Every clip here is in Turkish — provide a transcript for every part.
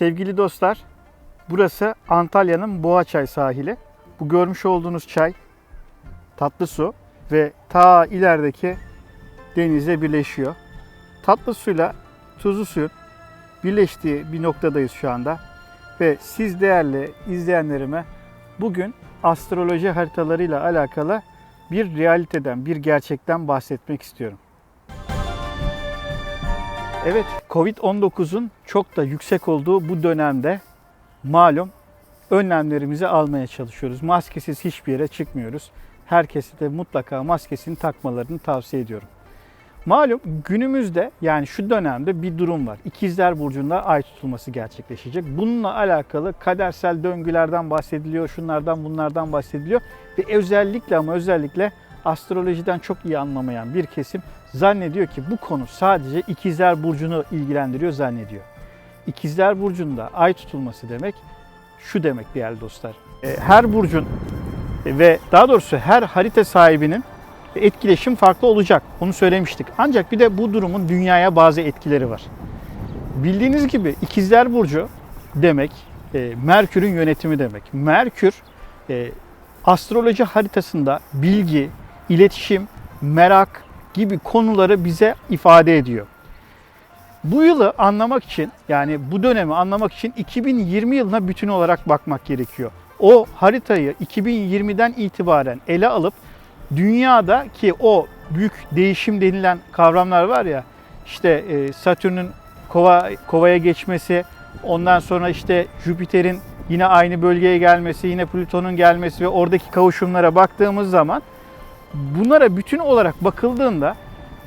Sevgili dostlar, burası Antalya'nın Boğaçay sahili. Bu görmüş olduğunuz çay tatlı su ve ta ilerideki denize birleşiyor. Tatlı suyla tuzlu suyun birleştiği bir noktadayız şu anda. Ve siz değerli izleyenlerime bugün astroloji haritalarıyla alakalı bir realiteden, bir gerçekten bahsetmek istiyorum. Evet, Covid-19'un çok da yüksek olduğu bu dönemde malum önlemlerimizi almaya çalışıyoruz. Maskesiz hiçbir yere çıkmıyoruz. Herkese de mutlaka maskesini takmalarını tavsiye ediyorum. Malum günümüzde yani şu dönemde bir durum var. İkizler Burcu'nda ay tutulması gerçekleşecek. Bununla alakalı kadersel döngülerden bahsediliyor, şunlardan bunlardan bahsediliyor. Ve özellikle ama özellikle astrolojiden çok iyi anlamayan bir kesim zannediyor ki bu konu sadece İkizler Burcu'nu ilgilendiriyor zannediyor. İkizler Burcu'nda ay tutulması demek şu demek değerli dostlar. E, Her burcun ve daha doğrusu her harita sahibinin etkileşim farklı olacak. Onu söylemiştik. Ancak bir de bu durumun dünyaya bazı etkileri var. Bildiğiniz gibi İkizler Burcu demek e, Merkür'ün yönetimi demek. Merkür e, astroloji haritasında bilgi, iletişim, merak gibi konuları bize ifade ediyor. Bu yılı anlamak için yani bu dönemi anlamak için 2020 yılına bütün olarak bakmak gerekiyor. O haritayı 2020'den itibaren ele alıp dünyada ki o büyük değişim denilen kavramlar var ya işte e, Satürn'ün kova, kovaya geçmesi ondan sonra işte Jüpiter'in yine aynı bölgeye gelmesi yine Plüton'un gelmesi ve oradaki kavuşumlara baktığımız zaman bunlara bütün olarak bakıldığında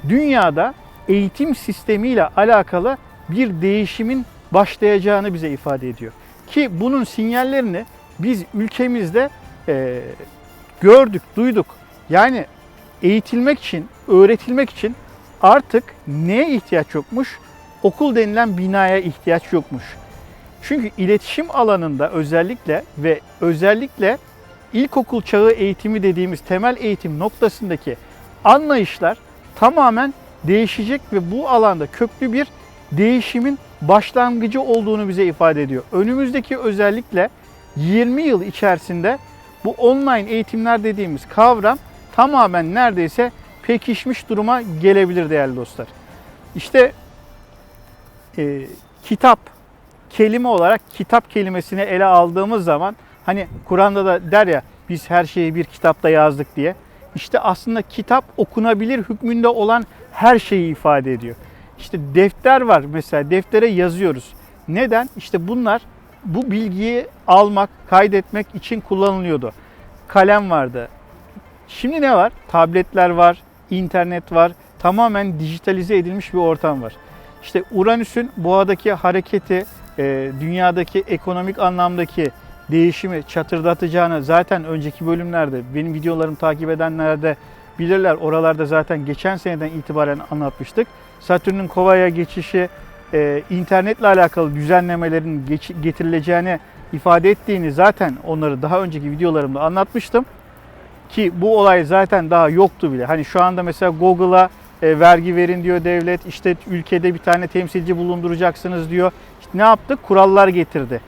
dünyada eğitim sistemiyle alakalı bir değişimin başlayacağını bize ifade ediyor. Ki bunun sinyallerini biz ülkemizde e, gördük, duyduk. Yani eğitilmek için, öğretilmek için artık neye ihtiyaç yokmuş? Okul denilen binaya ihtiyaç yokmuş. Çünkü iletişim alanında özellikle ve özellikle ilkokul çağı eğitimi dediğimiz temel eğitim noktasındaki anlayışlar tamamen değişecek ve bu alanda köklü bir değişimin başlangıcı olduğunu bize ifade ediyor. Önümüzdeki özellikle 20 yıl içerisinde bu online eğitimler dediğimiz kavram tamamen neredeyse pekişmiş duruma gelebilir değerli dostlar. İşte e, kitap kelime olarak kitap kelimesini ele aldığımız zaman hani Kur'an'da da der ya biz her şeyi bir kitapta yazdık diye. İşte aslında kitap okunabilir hükmünde olan her şeyi ifade ediyor. İşte defter var mesela deftere yazıyoruz. Neden? İşte bunlar bu bilgiyi almak, kaydetmek için kullanılıyordu. Kalem vardı. Şimdi ne var? Tabletler var, internet var. Tamamen dijitalize edilmiş bir ortam var. İşte Uranüs'ün boğadaki hareketi, e, dünyadaki ekonomik anlamdaki değişimi çatırdatacağını zaten önceki bölümlerde benim videolarımı takip edenler de bilirler. Oralarda zaten geçen seneden itibaren anlatmıştık. Satürn'ün Kova'ya geçişi, e, internetle alakalı düzenlemelerin geç- getirileceğini ifade ettiğini zaten onları daha önceki videolarımda anlatmıştım. Ki bu olay zaten daha yoktu bile. Hani şu anda mesela Google'a e, vergi verin diyor devlet. İşte ülkede bir tane temsilci bulunduracaksınız diyor. İşte ne yaptı? Kurallar getirdi.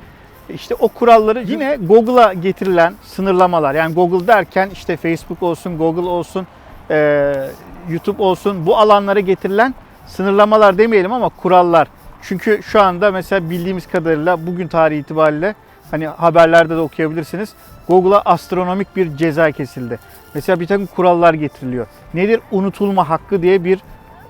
İşte o kuralları yine Google'a getirilen sınırlamalar. Yani Google derken işte Facebook olsun, Google olsun, e, YouTube olsun bu alanlara getirilen sınırlamalar demeyelim ama kurallar. Çünkü şu anda mesela bildiğimiz kadarıyla bugün tarihi itibariyle hani haberlerde de okuyabilirsiniz. Google'a astronomik bir ceza kesildi. Mesela bir takım kurallar getiriliyor. Nedir? Unutulma hakkı diye bir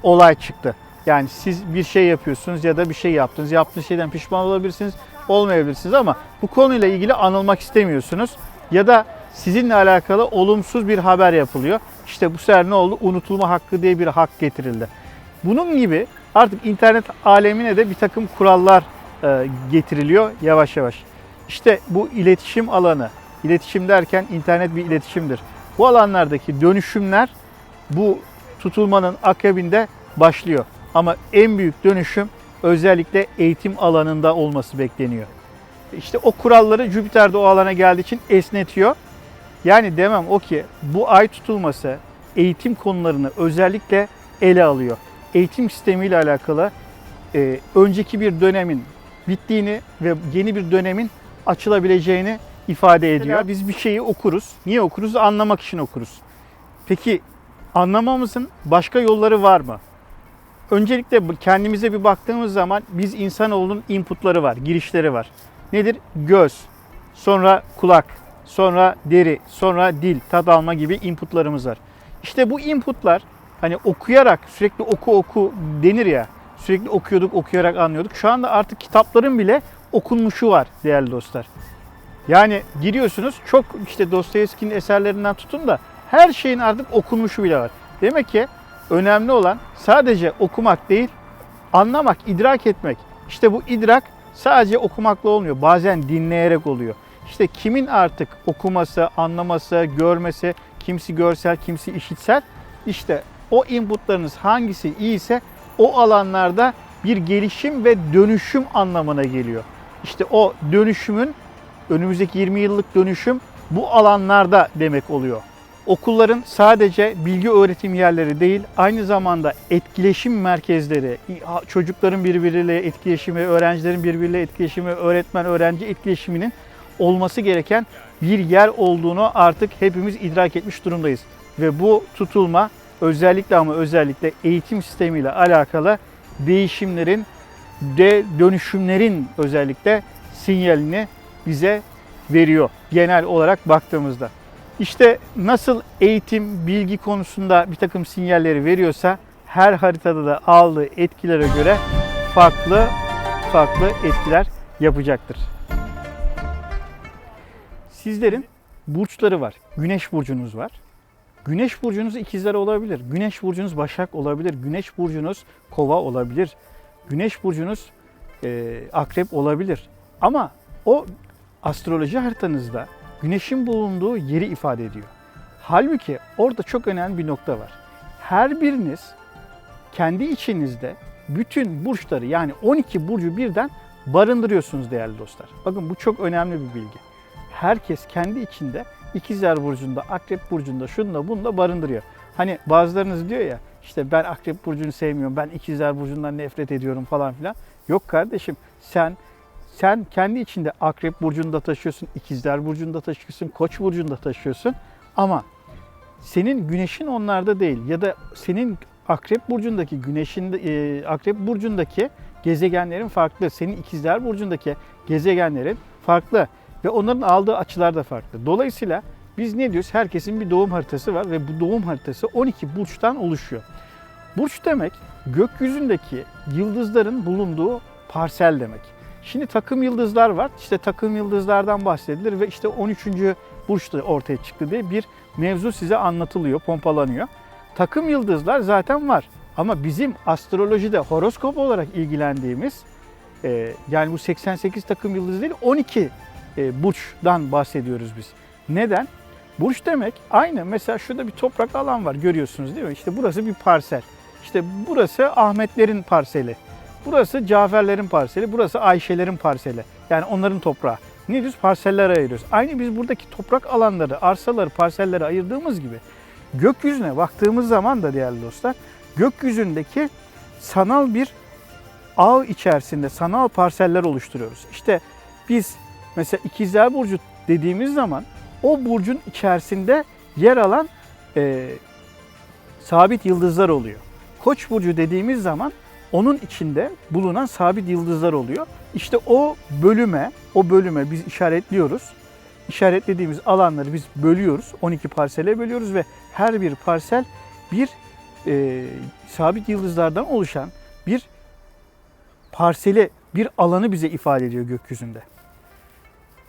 olay çıktı. Yani siz bir şey yapıyorsunuz ya da bir şey yaptınız. Yaptığınız şeyden pişman olabilirsiniz, olmayabilirsiniz ama bu konuyla ilgili anılmak istemiyorsunuz. Ya da sizinle alakalı olumsuz bir haber yapılıyor. İşte bu sefer ne oldu? Unutulma hakkı diye bir hak getirildi. Bunun gibi artık internet alemine de bir takım kurallar e, getiriliyor yavaş yavaş. İşte bu iletişim alanı, iletişim derken internet bir iletişimdir. Bu alanlardaki dönüşümler bu tutulmanın akabinde başlıyor. Ama en büyük dönüşüm özellikle eğitim alanında olması bekleniyor. İşte o kuralları Jüpiter de o alana geldiği için esnetiyor. Yani demem o ki bu ay tutulması eğitim konularını özellikle ele alıyor. Eğitim sistemiyle alakalı e, önceki bir dönemin bittiğini ve yeni bir dönemin açılabileceğini ifade ediyor. Biz bir şeyi okuruz. Niye okuruz? Anlamak için okuruz. Peki anlamamızın başka yolları var mı? Öncelikle kendimize bir baktığımız zaman biz insanoğlunun inputları var, girişleri var. Nedir? Göz, sonra kulak, sonra deri, sonra dil, tat alma gibi inputlarımız var. İşte bu inputlar hani okuyarak sürekli oku oku denir ya. Sürekli okuyorduk, okuyarak anlıyorduk. Şu anda artık kitapların bile okunmuşu var değerli dostlar. Yani giriyorsunuz çok işte Dostoyevski'nin eserlerinden tutun da her şeyin artık okunmuşu bile var. Demek ki önemli olan sadece okumak değil, anlamak, idrak etmek. İşte bu idrak sadece okumakla olmuyor. Bazen dinleyerek oluyor. İşte kimin artık okuması, anlaması, görmesi, kimisi görsel, kimisi işitsel. İşte o inputlarınız hangisi iyiyse o alanlarda bir gelişim ve dönüşüm anlamına geliyor. İşte o dönüşümün önümüzdeki 20 yıllık dönüşüm bu alanlarda demek oluyor. Okulların sadece bilgi öğretim yerleri değil, aynı zamanda etkileşim merkezleri, çocukların birbiriyle etkileşimi, öğrencilerin birbiriyle etkileşimi, öğretmen öğrenci etkileşiminin olması gereken bir yer olduğunu artık hepimiz idrak etmiş durumdayız. Ve bu tutulma özellikle ama özellikle eğitim sistemiyle alakalı değişimlerin de dönüşümlerin özellikle sinyalini bize veriyor genel olarak baktığımızda. İşte nasıl eğitim, bilgi konusunda bir takım sinyalleri veriyorsa her haritada da aldığı etkilere göre farklı farklı etkiler yapacaktır. Sizlerin burçları var. Güneş burcunuz var. Güneş burcunuz ikizler olabilir. Güneş burcunuz başak olabilir. Güneş burcunuz kova olabilir. Güneş burcunuz e, akrep olabilir. Ama o astroloji haritanızda güneşin bulunduğu yeri ifade ediyor. Halbuki orada çok önemli bir nokta var. Her biriniz kendi içinizde bütün burçları yani 12 burcu birden barındırıyorsunuz değerli dostlar. Bakın bu çok önemli bir bilgi. Herkes kendi içinde ikizler burcunda, akrep burcunda, şunda bunda barındırıyor. Hani bazılarınız diyor ya işte ben akrep burcunu sevmiyorum, ben ikizler burcundan nefret ediyorum falan filan. Yok kardeşim sen sen kendi içinde akrep burcunda taşıyorsun, ikizler burcunda taşıyorsun, koç burcunda taşıyorsun. Ama senin güneşin onlarda değil ya da senin akrep burcundaki güneşin e, akrep burcundaki gezegenlerin farklı. Senin ikizler burcundaki gezegenlerin farklı ve onların aldığı açılar da farklı. Dolayısıyla biz ne diyoruz? Herkesin bir doğum haritası var ve bu doğum haritası 12 burçtan oluşuyor. Burç demek gökyüzündeki yıldızların bulunduğu parsel demek. Şimdi takım yıldızlar var. İşte takım yıldızlardan bahsedilir ve işte 13. burç da ortaya çıktı diye bir mevzu size anlatılıyor, pompalanıyor. Takım yıldızlar zaten var. Ama bizim astrolojide horoskop olarak ilgilendiğimiz e, yani bu 88 takım yıldız değil 12 e, burçtan bahsediyoruz biz. Neden? Burç demek aynı. Mesela şurada bir toprak alan var görüyorsunuz değil mi? İşte burası bir parsel. İşte burası Ahmetlerin parseli. Burası Caferlerin parseli, burası Ayşelerin parseli. Yani onların toprağı. Ne diyoruz? Parseller ayırıyoruz. Aynı biz buradaki toprak alanları, arsaları, parselleri ayırdığımız gibi gökyüzüne baktığımız zaman da değerli dostlar, gökyüzündeki sanal bir ağ içerisinde sanal parseller oluşturuyoruz. İşte biz mesela ikizler burcu dediğimiz zaman o burcun içerisinde yer alan e, sabit yıldızlar oluyor. Koç burcu dediğimiz zaman onun içinde bulunan sabit yıldızlar oluyor. İşte o bölüme, o bölüme biz işaretliyoruz. İşaretlediğimiz alanları biz bölüyoruz. 12 parsele bölüyoruz ve her bir parsel bir e, sabit yıldızlardan oluşan bir parseli, bir alanı bize ifade ediyor gökyüzünde.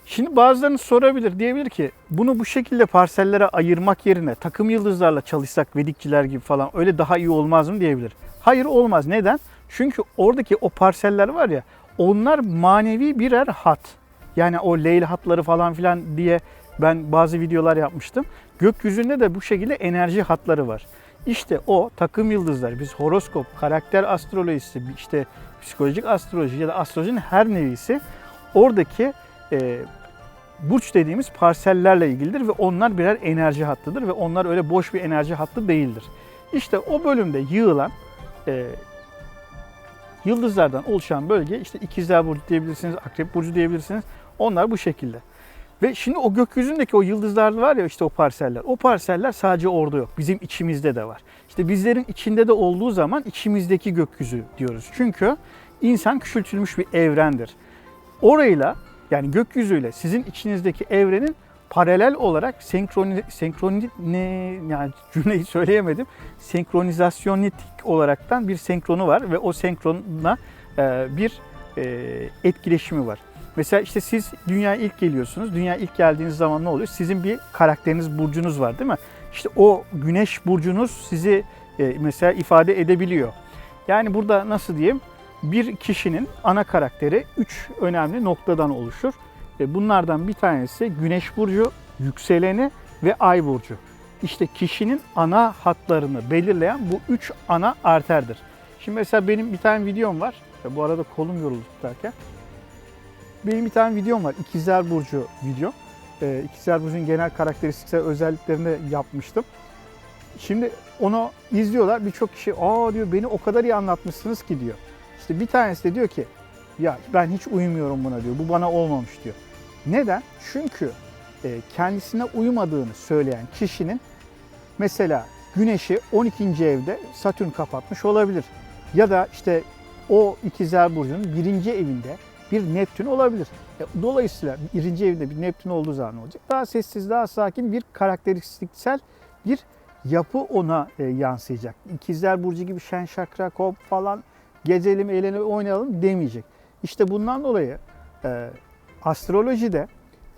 Şimdi bazılarınız sorabilir, diyebilir ki bunu bu şekilde parsellere ayırmak yerine takım yıldızlarla çalışsak vedikçiler gibi falan öyle daha iyi olmaz mı diyebilir. Hayır olmaz. Neden? Çünkü oradaki o parseller var ya onlar manevi birer hat. Yani o leyl hatları falan filan diye ben bazı videolar yapmıştım. Gökyüzünde de bu şekilde enerji hatları var. İşte o takım yıldızlar, biz horoskop, karakter astrolojisi, işte psikolojik astroloji ya da astrolojinin her nevisi oradaki e, burç dediğimiz parsellerle ilgilidir ve onlar birer enerji hattıdır ve onlar öyle boş bir enerji hattı değildir. İşte o bölümde yığılan e, Yıldızlardan oluşan bölge işte ikizler burcu diyebilirsiniz, akrep burcu diyebilirsiniz. Onlar bu şekilde. Ve şimdi o gökyüzündeki o yıldızlar var ya işte o parseller. O parseller sadece orada yok. Bizim içimizde de var. İşte bizlerin içinde de olduğu zaman içimizdeki gökyüzü diyoruz. Çünkü insan küçültülmüş bir evrendir. Orayla yani gökyüzüyle sizin içinizdeki evrenin paralel olarak senkroni, senkroni yani cümleyi söyleyemedim. Senkronizasyonetik olaraktan bir senkronu var ve o senkronla e, bir e, etkileşimi var. Mesela işte siz dünyaya ilk geliyorsunuz. Dünyaya ilk geldiğiniz zaman ne oluyor? Sizin bir karakteriniz, burcunuz var değil mi? İşte o güneş burcunuz sizi e, mesela ifade edebiliyor. Yani burada nasıl diyeyim? Bir kişinin ana karakteri üç önemli noktadan oluşur. Bunlardan bir tanesi güneş burcu, yükseleni ve ay burcu. İşte kişinin ana hatlarını belirleyen bu üç ana arterdir. Şimdi mesela benim bir tane videom var. Bu arada kolum yoruldu tutarken. Benim bir tane videom var. İkizler Burcu video. Ee, İkizler Burcu'nun genel karakteristiksel özelliklerini yapmıştım. Şimdi onu izliyorlar. Birçok kişi aa diyor beni o kadar iyi anlatmışsınız ki diyor. İşte bir tanesi de diyor ki ya ben hiç uyumuyorum buna diyor. Bu bana olmamış diyor. Neden? Çünkü e, kendisine uymadığını söyleyen kişinin mesela Güneş'i 12. evde Satürn kapatmış olabilir. Ya da işte o ikizler burcunun birinci evinde bir Neptün olabilir. E, Dolayısıyla birinci evinde bir Neptün olduğu zaman ne olacak? Daha sessiz, daha sakin bir karakteristiksel bir yapı ona e, yansıyacak. İkizler burcu gibi şen şakrak hop falan gezelim, eğlenelim, oynayalım demeyecek. İşte bundan dolayı e, astrolojide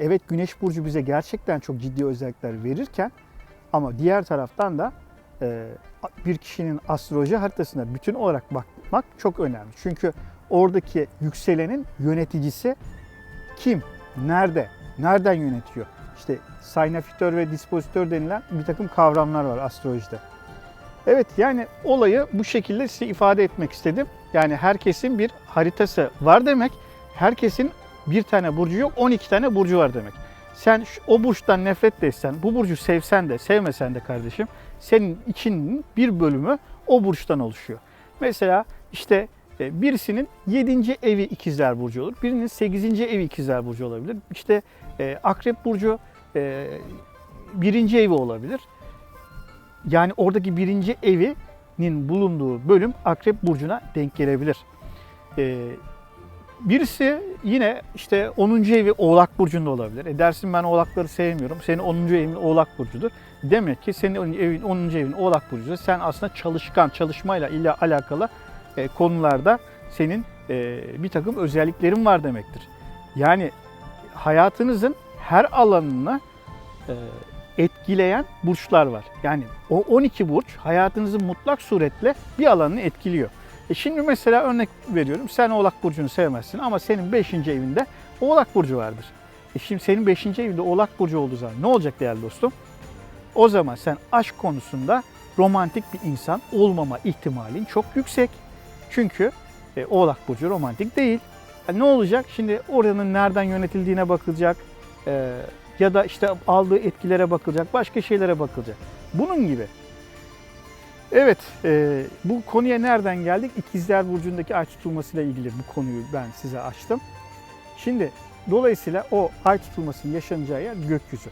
evet Güneş burcu bize gerçekten çok ciddi özellikler verirken ama diğer taraftan da e, bir kişinin astroloji haritasına bütün olarak bakmak çok önemli. Çünkü oradaki yükselenin yöneticisi kim, nerede, nereden yönetiyor? İşte saynafitör ve dispozitör denilen bir takım kavramlar var astrolojide. Evet yani olayı bu şekilde size ifade etmek istedim. Yani herkesin bir haritası var demek. Herkesin bir tane burcu yok, 12 tane burcu var demek. Sen o burçtan nefret de etsen, bu burcu sevsen de sevmesen de kardeşim, senin içinin bir bölümü o burçtan oluşuyor. Mesela işte e, birisinin 7. evi ikizler burcu olur. Birinin 8. evi ikizler burcu olabilir. İşte e, akrep burcu e, birinci evi olabilir. Yani oradaki birinci evinin bulunduğu bölüm akrep burcuna denk gelebilir. E, birisi yine işte 10. evi oğlak burcunda olabilir. E dersin ben oğlakları sevmiyorum. Senin 10. evin oğlak burcudur. Demek ki senin evin 10. evin oğlak burcudur. Sen aslında çalışkan, çalışmayla ile alakalı e, konularda senin e, bir takım özelliklerin var demektir. Yani hayatınızın her alanını e, etkileyen burçlar var. Yani o 12 burç hayatınızın mutlak suretle bir alanını etkiliyor. E şimdi mesela örnek veriyorum. Sen Oğlak burcunu sevmezsin ama senin 5. evinde Oğlak burcu vardır. E şimdi senin 5. evinde Oğlak burcu olduğu zaman ne olacak değerli dostum? O zaman sen aşk konusunda romantik bir insan olmama ihtimalin çok yüksek. Çünkü e, Oğlak Burcu romantik değil. E, ne olacak? Şimdi oranın nereden yönetildiğine bakılacak. e, ya da işte aldığı etkilere bakılacak. Başka şeylere bakılacak. Bunun gibi. Evet, e, bu konuya nereden geldik? İkizler Burcu'ndaki ay tutulmasıyla ilgili bu konuyu ben size açtım. Şimdi dolayısıyla o ay tutulmasının yaşanacağı yer gökyüzü.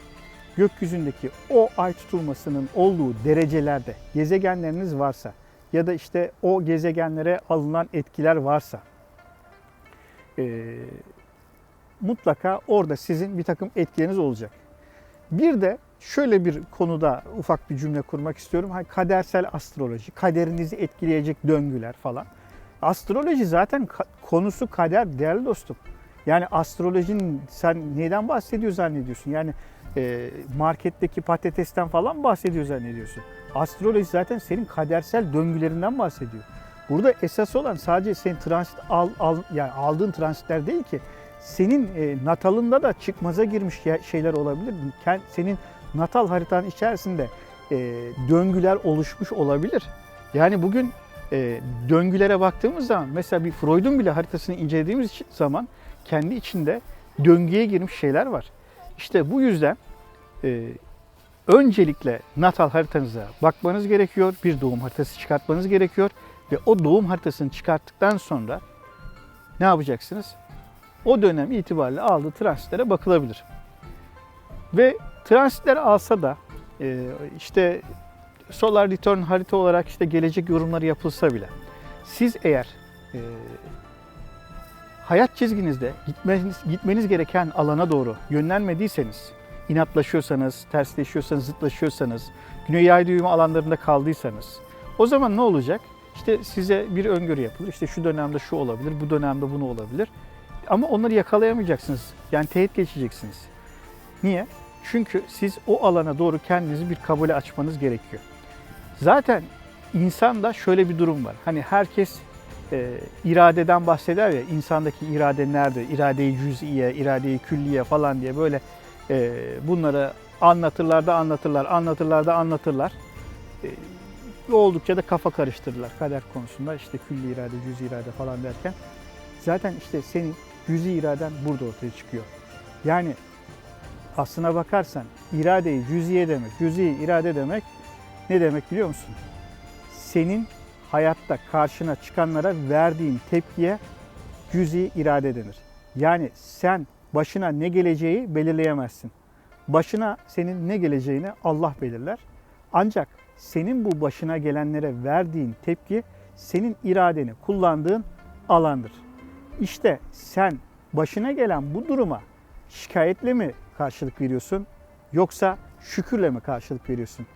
Gökyüzündeki o ay tutulmasının olduğu derecelerde gezegenleriniz varsa ya da işte o gezegenlere alınan etkiler varsa e, mutlaka orada sizin bir takım etkileriniz olacak. Bir de şöyle bir konuda ufak bir cümle kurmak istiyorum. Hani kadersel astroloji, kaderinizi etkileyecek döngüler falan. Astroloji zaten ka- konusu kader değerli dostum. Yani astrolojinin sen neyden bahsediyor zannediyorsun? Yani e, marketteki patatesten falan bahsediyor zannediyorsun. Astroloji zaten senin kadersel döngülerinden bahsediyor. Burada esas olan sadece senin transit al, al yani aldığın transitler değil ki senin e, natalında da çıkmaza girmiş şeyler olabilir. Senin natal haritanın içerisinde e, döngüler oluşmuş olabilir. Yani bugün e, döngülere baktığımız zaman mesela bir Freud'un bile haritasını incelediğimiz zaman kendi içinde döngüye girmiş şeyler var. İşte bu yüzden öncelikle natal haritanıza bakmanız gerekiyor. Bir doğum haritası çıkartmanız gerekiyor. Ve o doğum haritasını çıkarttıktan sonra ne yapacaksınız? O dönem itibariyle aldığı transitlere bakılabilir. Ve transitler alsa da e, işte Solar Return harita olarak işte gelecek yorumları yapılsa bile siz eğer e, hayat çizginizde gitmeniz, gitmeniz gereken alana doğru yönlenmediyseniz, inatlaşıyorsanız, tersleşiyorsanız, zıtlaşıyorsanız, güney ay düğümü alanlarında kaldıysanız o zaman ne olacak? İşte size bir öngörü yapılır. İşte şu dönemde şu olabilir, bu dönemde bunu olabilir. Ama onları yakalayamayacaksınız. Yani teğet geçeceksiniz. Niye? Çünkü siz o alana doğru kendinizi bir kabule açmanız gerekiyor. Zaten insanda şöyle bir durum var. Hani herkes e, iradeden bahseder ya, insandaki irade nerede? İradeyi cüz'iye, iradeyi külliye falan diye böyle e, bunları anlatırlar da anlatırlar, anlatırlar da anlatırlar. E, oldukça da kafa karıştırırlar kader konusunda. işte külli irade, cüz'i irade falan derken. Zaten işte senin cüz'i iraden burada ortaya çıkıyor. Yani aslına bakarsan iradeyi cüz'iye demek, cüz'i irade demek ne demek biliyor musun? Senin hayatta karşına çıkanlara verdiğin tepkiye cüz'i irade denir. Yani sen başına ne geleceği belirleyemezsin. Başına senin ne geleceğini Allah belirler. Ancak senin bu başına gelenlere verdiğin tepki senin iradeni kullandığın alandır. İşte sen başına gelen bu duruma şikayetle mi karşılık veriyorsun yoksa şükürle mi karşılık veriyorsun?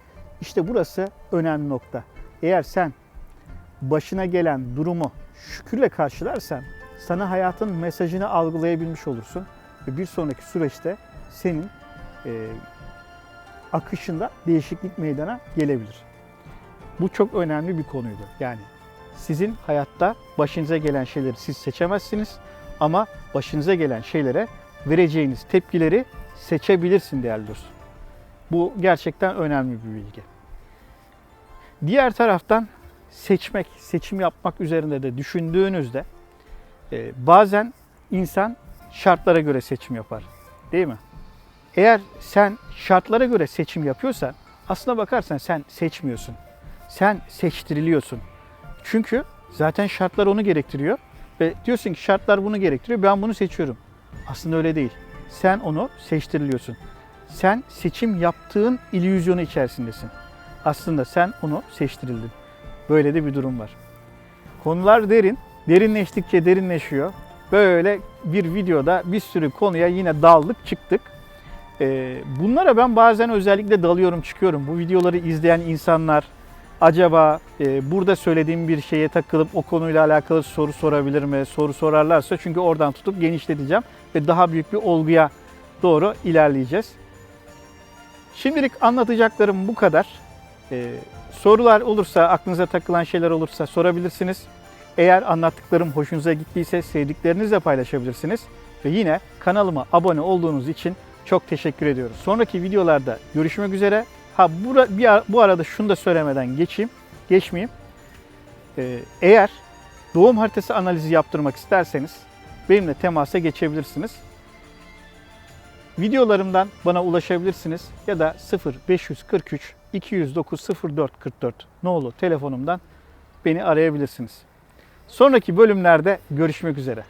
İşte burası önemli nokta. Eğer sen başına gelen durumu şükürle karşılarsan sana hayatın mesajını algılayabilmiş olursun ve bir sonraki süreçte senin e, akışında değişiklik meydana gelebilir. Bu çok önemli bir konuydu. Yani sizin hayatta başınıza gelen şeyleri siz seçemezsiniz ama başınıza gelen şeylere vereceğiniz tepkileri seçebilirsin değerli dostum. Bu gerçekten önemli bir bilgi. Diğer taraftan seçmek, seçim yapmak üzerinde de düşündüğünüzde e, bazen insan şartlara göre seçim yapar. Değil mi? Eğer sen şartlara göre seçim yapıyorsan aslına bakarsan sen seçmiyorsun. Sen seçtiriliyorsun. Çünkü zaten şartlar onu gerektiriyor ve diyorsun ki şartlar bunu gerektiriyor ben bunu seçiyorum. Aslında öyle değil. Sen onu seçtiriliyorsun. Sen seçim yaptığın illüzyonu içerisindesin. Aslında sen onu seçtirildin. Böyle de bir durum var. Konular derin. Derinleştikçe derinleşiyor. Böyle bir videoda bir sürü konuya yine daldık çıktık. Ee, bunlara ben bazen özellikle dalıyorum çıkıyorum. Bu videoları izleyen insanlar acaba e, burada söylediğim bir şeye takılıp o konuyla alakalı soru sorabilir mi? Soru sorarlarsa çünkü oradan tutup genişleteceğim ve daha büyük bir olguya doğru ilerleyeceğiz. Şimdilik anlatacaklarım bu kadar. Ee, sorular olursa, aklınıza takılan şeyler olursa sorabilirsiniz. Eğer anlattıklarım hoşunuza gittiyse sevdiklerinizle paylaşabilirsiniz. Ve yine kanalıma abone olduğunuz için çok teşekkür ediyoruz. Sonraki videolarda görüşmek üzere. Ha bura, bir, bu arada şunu da söylemeden geçeyim, geçmeyeyim. Ee, eğer doğum haritası analizi yaptırmak isterseniz benimle temasa geçebilirsiniz. Videolarımdan bana ulaşabilirsiniz ya da 0543 209 04 44 nolu telefonumdan beni arayabilirsiniz. Sonraki bölümlerde görüşmek üzere.